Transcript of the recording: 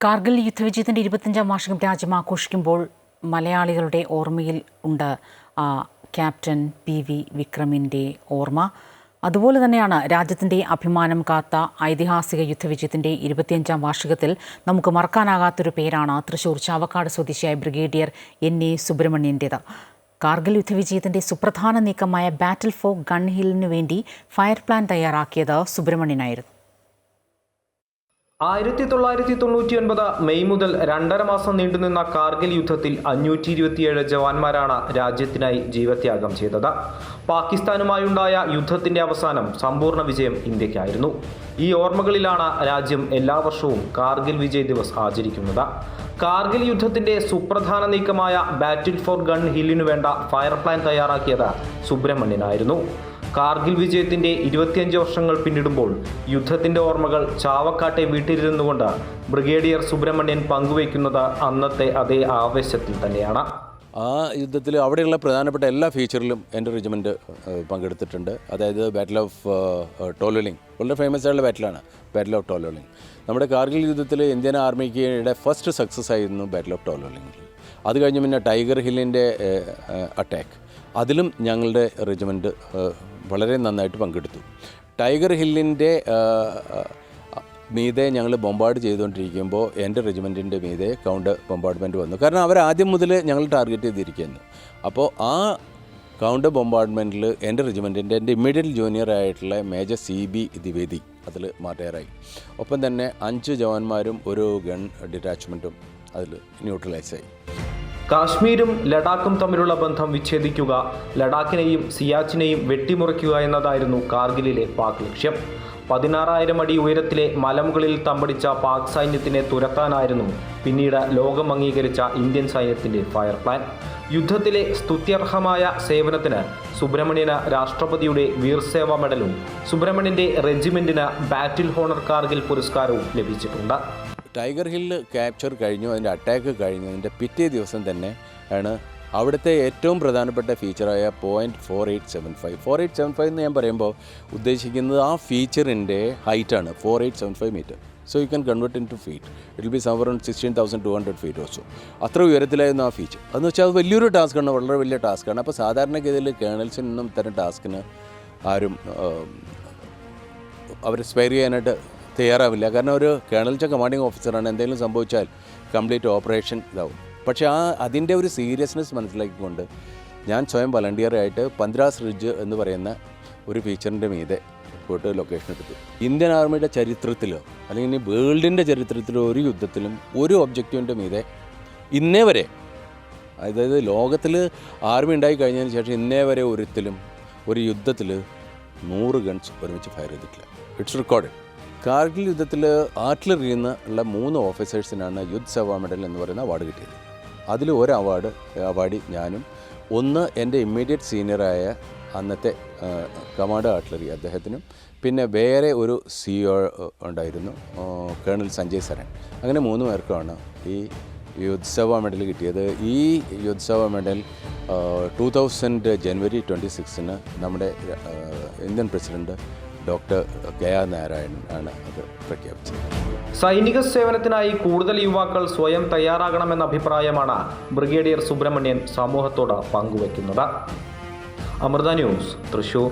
കാർഗിൽ യുദ്ധവിജയത്തിന്റെ ഇരുപത്തഞ്ചാം വാർഷികം രാജ്യം ആഘോഷിക്കുമ്പോൾ മലയാളികളുടെ ഓർമ്മയിൽ ഉണ്ട്. ക്യാപ്റ്റൻ പി വി വിക്രമിന്റെ ഓർമ്മ. അതുപോലെ തന്നെയാണ് രാജ്യത്തിന്റെ അഭിമാനം കാത്ത ഐതിഹാസിക യുദ്ധവിജയത്തിന്റെ ഇരുപത്തിയഞ്ചാം വാർഷികത്തിൽ നമുക്ക് മറക്കാനാകാത്തൊരു പേരാണ് തൃശൂർ ചാവക്കാട് സ്വദേശിയായ ബ്രിഗേഡിയർ എൻ എ സുബ്രഹ്മണ്യന്റേത് കാർഗിൽ യുദ്ധവിജയത്തിന്റെ സുപ്രധാന നീക്കമായ ബാറ്റിൽ ഫോർ ഗൺ ഹില്ലിനു വേണ്ടി ഫയർ പ്ലാൻ തയ്യാറാക്കിയത് സുബ്രഹ്മണ്യനായിരുന്നു. ആയിരത്തി തൊള്ളായിരത്തി തൊണ്ണൂറ്റി ഒൻപത് മെയ് മുതൽ രണ്ടര മാസം നീണ്ടുനിന്ന കാർഗിൽ യുദ്ധത്തിൽ അഞ്ഞൂറ്റി ഇരുപത്തിയേഴ് ജവാന്മാരാണ് രാജ്യത്തിനായി ജീവത്യാഗം ചെയ്തത്. പാകിസ്ഥാനുമായുണ്ടായ യുദ്ധത്തിന്റെ അവസാനം സമ്പൂർണ വിജയം ഇന്ത്യക്കായിരുന്നു ഈ ഓർമ്മകളിലാണ് രാജ്യം എല്ലാ വർഷവും കാർഗിൽ വിജയ് ദിവസ് ആചരിക്കുന്നത്. കാർഗിൽ യുദ്ധത്തിന്റെ സുപ്രധാന നീക്കമായ ബാറ്റിൽ ഫോർ ഗൺ ഹില്ലിനു വേണ്ട ഫയർ പ്ലാൻ തയ്യാറാക്കിയത് സുബ്രഹ്മണ്യനായിരുന്നു. കാർഗിൽ വിജയത്തിന്റെ ഇരുപത്തിയഞ്ച് വർഷങ്ങൾ പിന്നിടുമ്പോൾ യുദ്ധത്തിന്റെ ഓർമ്മകൾ ചാവക്കാട്ടെ വീട്ടിലിരുന്നുകൊണ്ട് ബ്രിഗേഡിയർ സുബ്രഹ്മണ്യൻ പങ്കുവയ്ക്കുന്നത് അന്നത്തെ അതേ ആവേശത്തിൽ തന്നെയാണ്. ആ യുദ്ധത്തിൽ അവിടെയുള്ള പ്രധാനപ്പെട്ട എല്ലാ ഫീച്ചറിലും എന്റെ റെജിമെന്റ് പങ്കെടുത്തിട്ടുണ്ട്. അതായത് ബാറ്റിൽ ഓഫ് ടോലോലിംഗ് വളരെ ഫേമസ് ആയിട്ടുള്ള ബാറ്റിലാണ് ബാറ്റിൽ ഓഫ് ടോലോലിംഗ് നമ്മുടെ കാർഗിൽ യുദ്ധത്തിൽ ഇന്ത്യൻ ആർമിക്കയുടെ ഫസ്റ്റ് സക്സസ് ആയിരുന്നു ബാറ്റിൽ ഓഫ് ടോലോലിംഗ് അത് കഴിഞ്ഞ് പിന്നെ ടൈഗർ ഹില്ലിന്റെ അറ്റാക്ക് അതിലും ഞങ്ങളുടെ റെജിമെന്റ് വളരെ നന്നായിട്ട് പങ്കെടുത്തു. ടൈഗർ ഹില്ലിന്റെ മീതെ ഞങ്ങൾ ബോംബാർഡ് ചെയ്തുകൊണ്ടിരിക്കുമ്പോൾ എന്റെ റെജിമെന്റിന്റെ മീതെ കൗണ്ടർ ബോംബാർഡ്മെന്റ് വന്നു. കാരണം അവർ ആദ്യം മുതൽ ഞങ്ങൾ ടാർഗറ്റ് ചെയ്തിരിക്കുന്നു. അപ്പോൾ ആ കൗണ്ടർ ബോംബാർഡ്മെന്റിൽ എന്റെ റെജിമെന്റിന്റെ എന്റെ ഇമ്മീഡിയറ്റ് ജൂനിയർ ആയിട്ടുള്ള മേജർ സി ബി ദ്വിവേദി അതിൽ മാറ്റേറായി. ഒപ്പം തന്നെ അഞ്ച് ജവാന്മാരും ഒരു ഗൺ ഡിറ്റാച്ച്മെന്റും അതിൽ ന്യൂട്രലൈസായി കാശ്മീരും ലഡാക്കും തമ്മിലുള്ള ബന്ധം വിച്ഛേദിക്കുക ലഡാക്കിനെയും സിയാച്ചിനെയും വെട്ടിമുറിക്കുക എന്നതായിരുന്നു കാർഗിലിലെ പാക് ലക്ഷ്യം. പതിനാറായിരം അടി ഉയരത്തിലെ മലമുകളിൽ തമ്പടിച്ച പാക് സൈന്യത്തിനെ തുരത്താനായിരുന്നു പിന്നീട് ലോകം അംഗീകരിച്ച ഇന്ത്യൻ സൈന്യത്തിന്റെ ഫയർ പ്ലാൻ. യുദ്ധത്തിലെ സ്തുത്യർഹമായ സേവനത്തിന് സുബ്രഹ്മണ്യന് രാഷ്ട്രപതിയുടെ വീർസേവ മെഡലും സുബ്രഹ്മണ്യന്റെ റെജിമെന്റിന് ബാറ്റിൽ ഹോണർ കാർഗിൽ പുരസ്കാരവും ലഭിച്ചിട്ടുണ്ട്. ടൈഗർ ഹില്ല് ക്യാപ്ചർ കഴിഞ്ഞു അതിന്റെ അറ്റാക്ക് കഴിഞ്ഞു അതിന്റെ പിറ്റേ ദിവസം തന്നെ ആണ് അവിടുത്തെ ഏറ്റവും പ്രധാനപ്പെട്ട ഫീച്ചറായ point four eight seven five four eight seven five എന്ന് ഞാൻ പറയുമ്പോൾ ഉദ്ദേശിക്കുന്നത് ആ ഫീച്ചറിന്റെ ഹൈറ്റാണ് four eight seven five metre so you can convert into feet it be somewhere on sixteen thousand two hundred feet വെച്ചു അത്ര ഉയരത്തിലായിരുന്നു ആ ഫീച്ചർ അതെന്ന് വെച്ചാൽ അത് വലിയൊരു ടാസ്ക്കാണ് വളരെ വലിയ ടാസ്ക്കാണ് അപ്പോൾ സാധാരണഗതിയിൽ കേണൽസിനൊന്നും ഇത്തരം ടാസ്കിന് ആരും അവർ സ്പെയർ ചെയ്യാനായിട്ട് തയ്യാറാവില്ല. കാരണം ഒരു കേണൽ ചെ കമാൻഡിങ് ഓഫീസറാണ് എന്തെങ്കിലും സംഭവിച്ചാൽ കംപ്ലീറ്റ് ഓപ്പറേഷൻ ഇതാവും. പക്ഷേ ആ അതിന്റെ ഒരു സീരിയസ്നെസ് മനസ്സിലാക്കിക്കൊണ്ട് ഞാൻ സ്വയം വളണ്ടിയറായിട്ട് പന്ത്രാസ് റിഡ്ജ് എന്ന് പറയുന്ന ഒരു ഫീച്ചറിന്റെ മീതെ പോയിട്ട് ലൊക്കേഷൻ എടുത്തു. ഇന്ത്യൻ ആർമിയുടെ ചരിത്രത്തിലോ അല്ലെങ്കിൽ ഇനി വേൾഡിന്റെ ചരിത്രത്തിലോ ഒരു യുദ്ധത്തിലും ഒരു ഒബ്ജക്റ്റീവിന്റെ മീതെ ഇന്നേ വരെ അതായത് ലോകത്തിൽ ആർമി ഉണ്ടായി കഴിഞ്ഞതിന് ശേഷം ഇന്നേ വരെ ഒരിക്കലും ഒരു യുദ്ധത്തിൽ നൂറ് ഗൺസ് ഒരുമിച്ച് ഫയർ ചെയ്തിട്ടില്ല. ഇറ്റ്സ് റെക്കോർഡ് കാർഗിൽ യുദ്ധത്തിൽ ആർട്ടിലറിയിൽ നിന്ന് ഉള്ള മൂന്ന് ഓഫീസേഴ്സിനാണ് യുദ്ധ് സേവാ മെഡൽ എന്ന് പറയുന്ന അവാർഡ് കിട്ടിയത്. അതിൽ ഒരു അവാർഡ് അവാർഡി ഞാനും ഒന്ന് എന്റെ ഇമ്മീഡിയറ്റ് സീനിയറായ അന്നത്തെ കമാൻഡർ ആർട്ടിലറി അദ്ദേഹത്തിനും പിന്നെ വേറെ ഒരു സി ഒ ഉണ്ടായിരുന്നു കേണൽ സഞ്ജയ് സരൻ. അങ്ങനെ മൂന്ന് പേർക്കാണ് ഈ യുദ്ധസഭ മെഡൽ കിട്ടിയത്. ഈ യുദ്ധസഭ medal two thousand January twenty സിക്സിന് നമ്മുടെ ഇന്ത്യൻ പ്രസിഡന്റ് ഡോക്ടർ ഗയാ നാരായണൻ ആണ് അത് പ്രഖ്യാപിച്ചത്. സൈനിക സേവനത്തിനായി കൂടുതൽ യുവാക്കൾ സ്വയം തയ്യാറാകണമെന്ന അഭിപ്രായമാണ് ബ്രിഗേഡിയർ സുബ്രഹ്മണ്യൻ സമൂഹത്തോട് പങ്കുവയ്ക്കുന്നത്. അമൃത ന്യൂസ് തൃശൂർ.